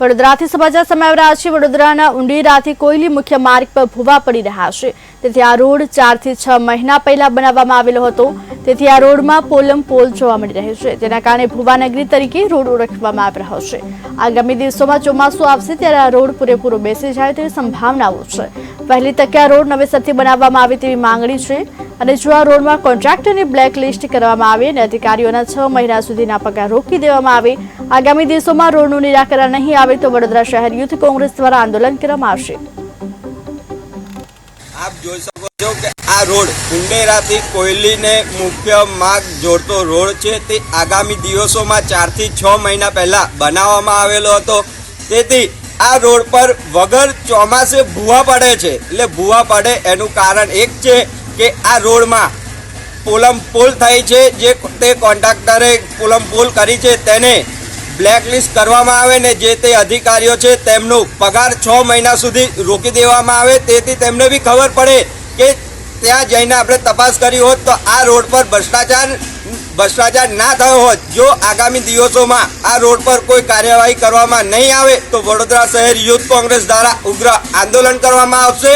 વડોદરાથી સમાચાર સમય આવી રહ્યા છે. વડોદરાના ઉંડીરાથી કોયલી મુખ્ય માર્ગ પર ભૂવા પડી રહ્યા છે. તેથી આ રોડ ચારથી છ મહિના પહેલા બનાવવામાં આવેલો હતો. તેથી આ રોડમાં પોલમ પોલ જોવા મળી રહ્યો છે. તેના કારણે ભુવાનગરી તરીકે રોડ ઓળખવામાં આવી રહ્યો છે. આગામી દિવસોમાં ચોમાસું આવશે ત્યારે આ રોડ પૂરેપૂરો બેસી જાય તેવી સંભાવનાઓ છે. પહેલી તકે આ રોડ નવેસરથી બનાવવામાં આવે તેવી માંગણી છે. અને જો આ રોડમાં કોન્ટ્રાક્ટરની બ્લેક લિસ્ટ કરવામાં આવે અને અધિકારીઓના છ મહિના સુધીના પગાર રોકી દેવામાં આવે. આગામી દિવસોમાં રોડનું નિરાકરણ નહીં આવે તો વડોદરા શહેર યુથ કોંગ્રેસ દ્વારા આંદોલન કરવામાં આવશે. આપ જોઈ શકો છો કે આ રોડ ઉંડેરાથી કોયલીને મુખ્ય માર્ગ જોડતો રોડ છે. તે આગામી દિવસોમાં ચારથી છ મહિના પહેલા બનાવવામાં આવેલો હતો. તેથી આ રોડ પર વગર ચોમાસે ભૂવા પડે છે. એટલે ભૂવા પડે એનું કારણ એક છે કે આ રોડમાં પોલમ પોલ થઈ છે, જે તે કોન્ટ્રાક્ટરે પોલમ પોલ કરી છે, તેને બ્લેકલિસ્ટ કરવામાં આવે ને જે તે અધિકારીઓ છે, તેમનો પગાર છ મહિના સુધી રોકી દેવામાં આવે. તેથી તેમને બી ખબર પડે કે ત્યાં જઈને આપણે તપાસ કરી હોત તો આ રોડ પર ભ્રષ્ટાચાર ભ્રષ્ટાચાર ના થયો હોત. જો આગામી દિવસોમાં આ રોડ પર કોઈ કાર્યવાહી કરવામાં નહીં આવે, તો વડોદરા શહેર યુથ કોંગ્રેસ દ્વારા ઉગ્ર આંદોલન કરવામાં આવશે.